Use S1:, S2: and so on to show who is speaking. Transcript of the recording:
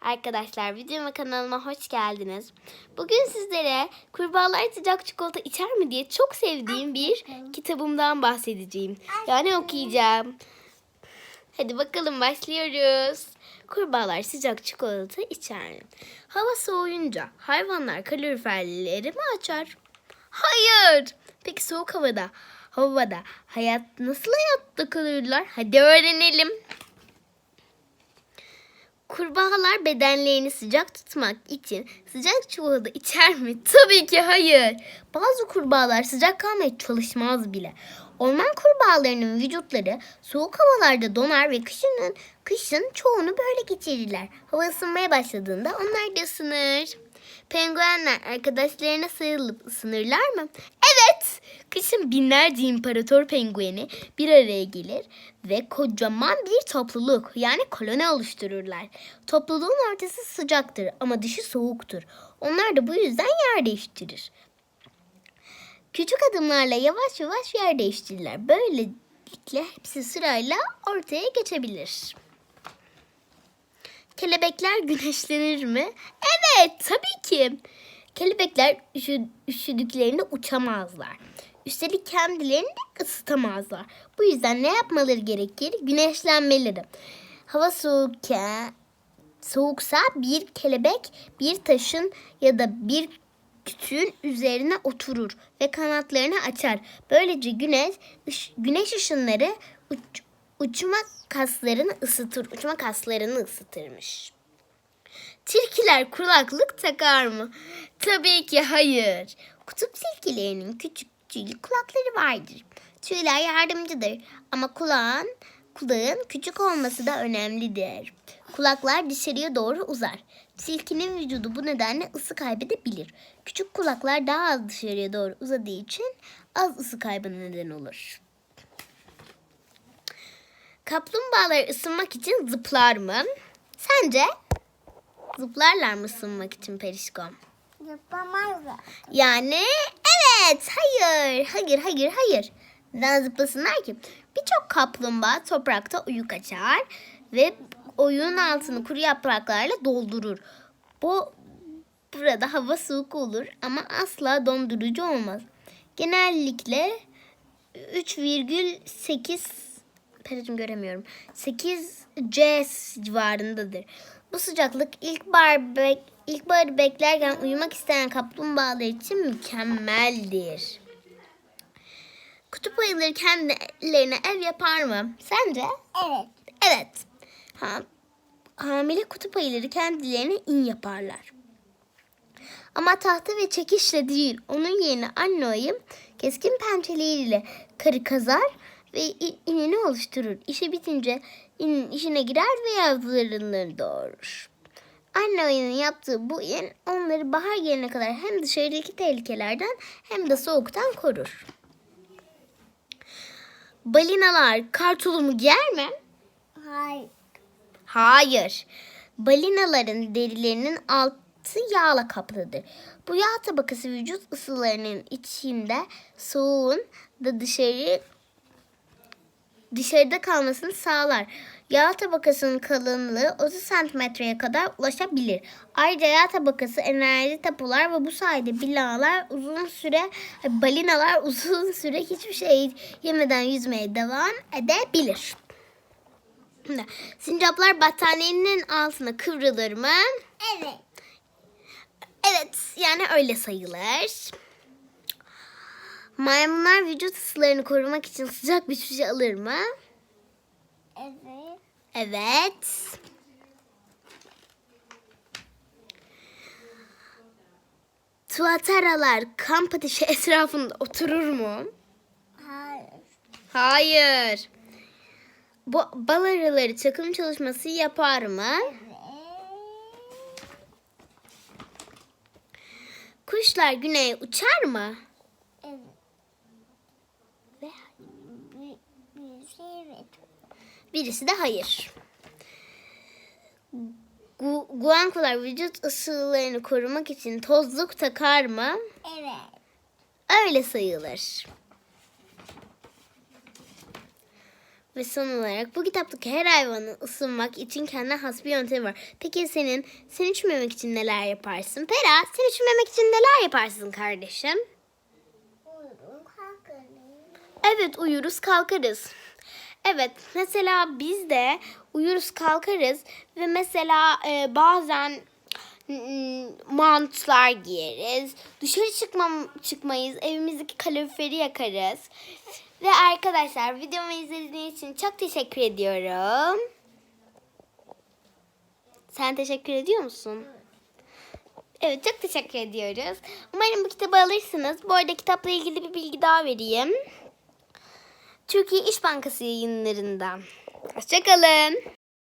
S1: Arkadaşlar videoma kanalıma hoş geldiniz. Bugün sizlere kurbağalar sıcak çikolata içer mi diye çok sevdiğim bir kitabımdan bahsedeceğim. Yani okuyacağım. Hadi bakalım başlıyoruz. Kurbağalar sıcak çikolata içer mi? Hava soğuyunca hayvanlar kaloriferleri mi açar? Hayır. Peki soğuk havada, havada hayat nasıl hayatta kalırlar? Hadi öğrenelim. Kurbağalar bedenlerini sıcak tutmak için sıcak çikolata içer mi? Tabii ki hayır. Bazı kurbağalar sıcak kalmaya çalışmaz bile. Orman kurbağalarının vücutları soğuk havalarda donar ve kışın, kışın çoğunu böyle geçirirler. Hava ısınmaya başladığında onlar da ısınır. Penguenler arkadaşlarına sarılıp ısınırlar mı? Evet. Kışın binlerce imparator pengueni bir araya gelir ve kocaman bir topluluk yani koloni oluştururlar. Topluluğun ortası sıcaktır ama dışı soğuktur. Onlar da bu yüzden yer değiştirir. Küçük adımlarla yavaş yavaş yer değiştirirler. Böylelikle hepsi sırayla ortaya geçebilir. Kelebekler güneşlenir mi? Evet, tabii ki. Kelebekler üşü, üşüdüklerinde uçamazlar. Üstelik kendilerini de ısıtamazlar. Bu yüzden ne yapmaları gerekir? Güneşlenmeleri. Hava soğukken, soğuksa bir kelebek bir taşın ya da bir kütüğün üzerine oturur ve kanatlarını açar. Böylece güneş güneş ışınları uç, uçma kaslarını ısıtır. Uçma kaslarını ısıtırmış. Tilkiler kulaklık takar mı? Tabii ki hayır. Kutup tilkilerinin küçük tüylü kulakları vardır. Tüyler yardımcıdır ama kulağın kulağın küçük olması da önemlidir. Kulaklar dışarıya doğru uzar. Tilkinin vücudu bu nedenle ısı kaybedebilir. Küçük kulaklar daha az dışarıya doğru uzadığı için az ısı kaybına neden olur. Kaplumbağalar ısınmak için zıplar mı? Sence? Zıplarlar mı ısınmak için Perişkom?
S2: Yapamazlar.
S1: Yani evet, hayır, hayır, hayır, hayır. Neden zıplasınlar ki? Birçok kaplumbağa toprakta uyuk açar ve oyunun altını kuru yapraklarla doldurur. Bu burada hava soğuk olur ama asla dondurucu olmaz. Genellikle 3,8 Pericim göremiyorum. 8 C civarındadır. Bu sıcaklık ilkbahar bek ilkbaharı beklerken uyumak isteyen kaplumbağalar için mükemmeldir. Kutup ayıları kendilerine ev yapar mı? Sence?
S2: Evet.
S1: Evet. Ha, hamile kutup ayıları kendilerine in yaparlar. Ama tahta ve çekişle değil, onun yerine anne ayı keskin pençeleriyle karı kazar ve inini oluşturur. İşi bitince inin işine girer ve yavrularını doğurur. Anne ayının yaptığı bu in onları bahar gelene kadar hem dışarıdaki tehlikelerden hem de soğuktan korur. Balinalar kar tulumu giyer mi?
S2: Hayır.
S1: Hayır. Balinaların derilerinin altı yağla kaplıdır. Bu yağ tabakası vücut ısılarının içinde soğuğun da dışarı dışarıda kalmasını sağlar. Yağ tabakasının kalınlığı 30 santimetreye kadar ulaşabilir. Ayrıca yağ tabakası enerji depolar ve bu sayede binalar uzun süre balinalar uzun süre hiçbir şey yemeden yüzmeye devam edebilir. Sincaplar battaniyenin altına kıvrılır mı?
S2: Evet.
S1: Evet, yani öyle sayılır. Maymunlar vücut ısılarını korumak için sıcak bir şişe alır mı?
S2: Evet.
S1: Evet. Tuataralar kamp ateşi etrafında oturur mu?
S2: Hayır.
S1: Hayır. Bu bal arıları çakım çalışması yapar mı?
S2: Evet.
S1: Kuşlar güneye uçar mı?
S2: Evet. Ve şey evet.
S1: Birisi de hayır. Gu guankolar vücut ısılarını korumak için tozluk takar mı?
S2: Evet.
S1: Öyle sayılır. Ve son olarak bu kitaptaki her hayvanı ısınmak için kendine has bir yöntemi var. Peki senin, sen üşümemek için neler yaparsın? Pera, sen üşümemek için neler yaparsın kardeşim?
S2: Uyurum kalkarım.
S1: Evet uyuruz kalkarız. Evet mesela biz de uyuruz kalkarız ve mesela e, bazen mantlar giyeriz. Dışarı çıkmam, çıkmayız. Evimizdeki kaloriferi yakarız. Ve arkadaşlar videomu izlediğiniz için çok teşekkür ediyorum. Sen teşekkür ediyor musun? Evet çok teşekkür ediyoruz. Umarım bu kitabı alırsınız. Bu arada kitapla ilgili bir bilgi daha vereyim. Türkiye İş Bankası yayınlarından. Hoşçakalın.